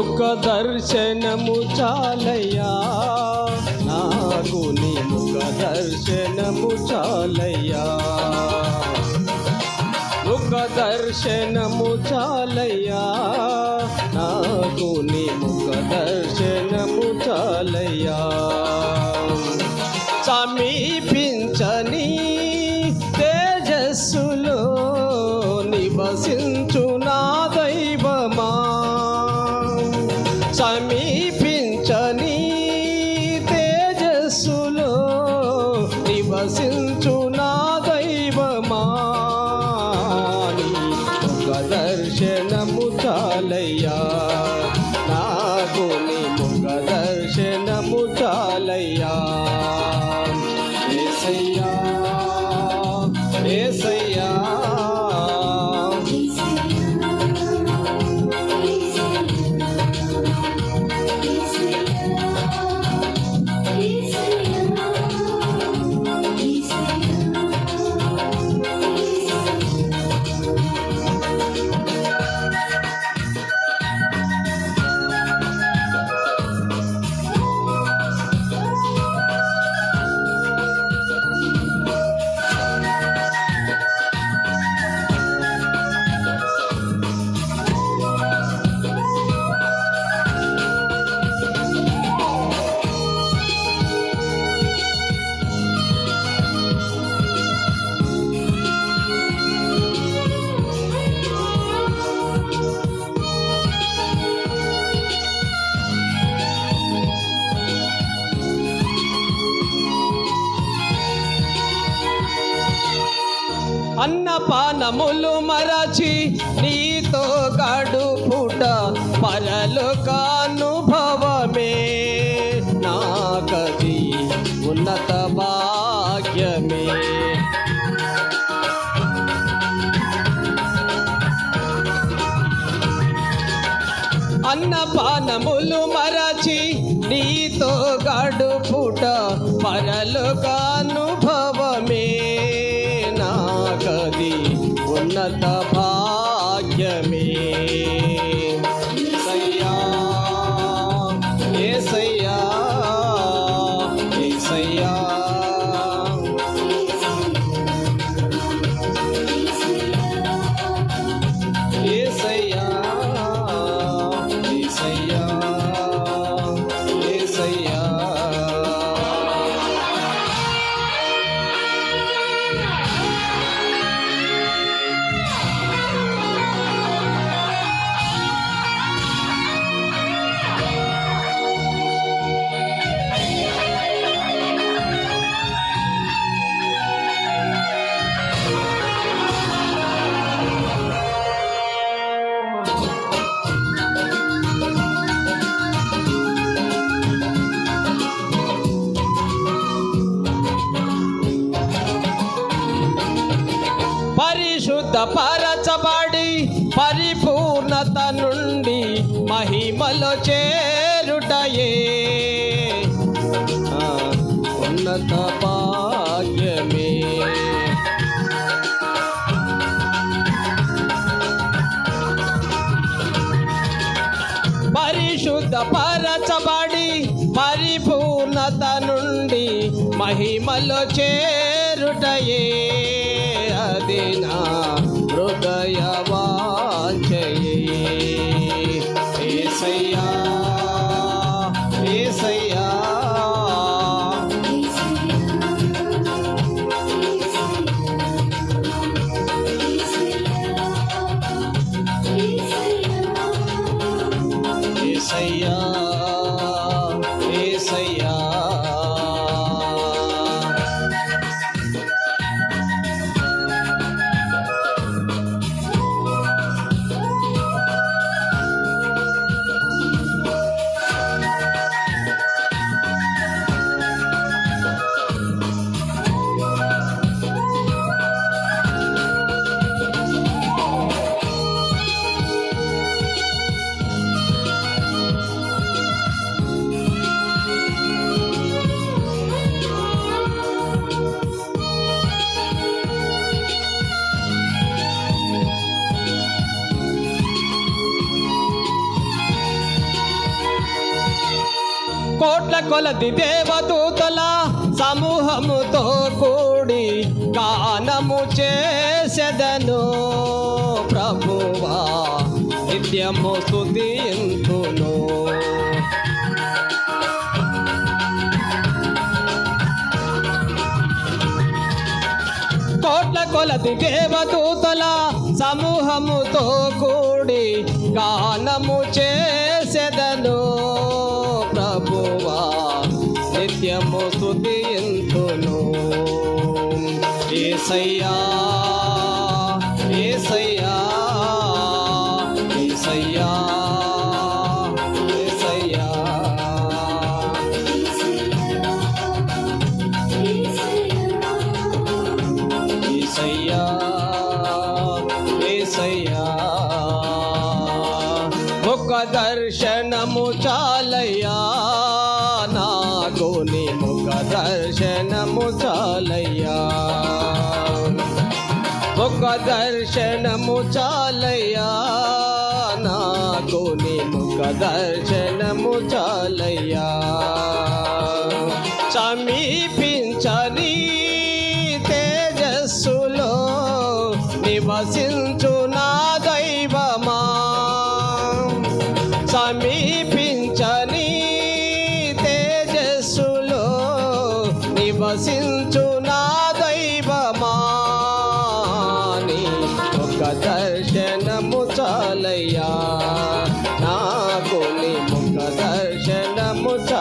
ఒక దర్శనము చాలయ్యా. నాకు నీ ముఖ దర్శనము చాలయ్యా. ఒక దర్శనము చాలయ్యా. పానములు మరచి నీతో గడుపుట పరలోకానుభవమే. నాకది ఉన్నత భాగ్యమే. అన్నపానములు మరచి నీతో గడుపుట పరలోకానుభవమే ఉన్నత భాగ్యమే. శుద్ధపరచబడి పరిపూర్ణత నుండి మహిమలో చేరుటయే. ఉన్నత భాగ్యమే. పరిశుద్ధపరచబడి పరిపూర్ణత నుండి మహిమలో చేరుటయే. నా హృదయ వాంఛయే ఏసయ్యా ఏసయ్యా. ఏసయ్యా. కోట్ల కొలది దేవదూతల సమూహముతో కూడి గానము చేసెదను ప్రభువా నిత్యము స్తుతింతును కోట్ల కొలది దేవదూతల సమూహముతో కూడి గానము చేసెదను నిత్యము స్తుతింతును ఏసయ్యా ఏసయ్యా ఏసయ్యా. ఏసయ్యా దర్శనము చాలయ్యా ఒక దర్శనము చాలయ్యా నాకు ఒక దర్శనము చాలయ్యా సమీపి వసించు నా దైవమాని ఒక దర్శనము చాలయ్యా. నాకు నీ ముఖ దర్శనము చ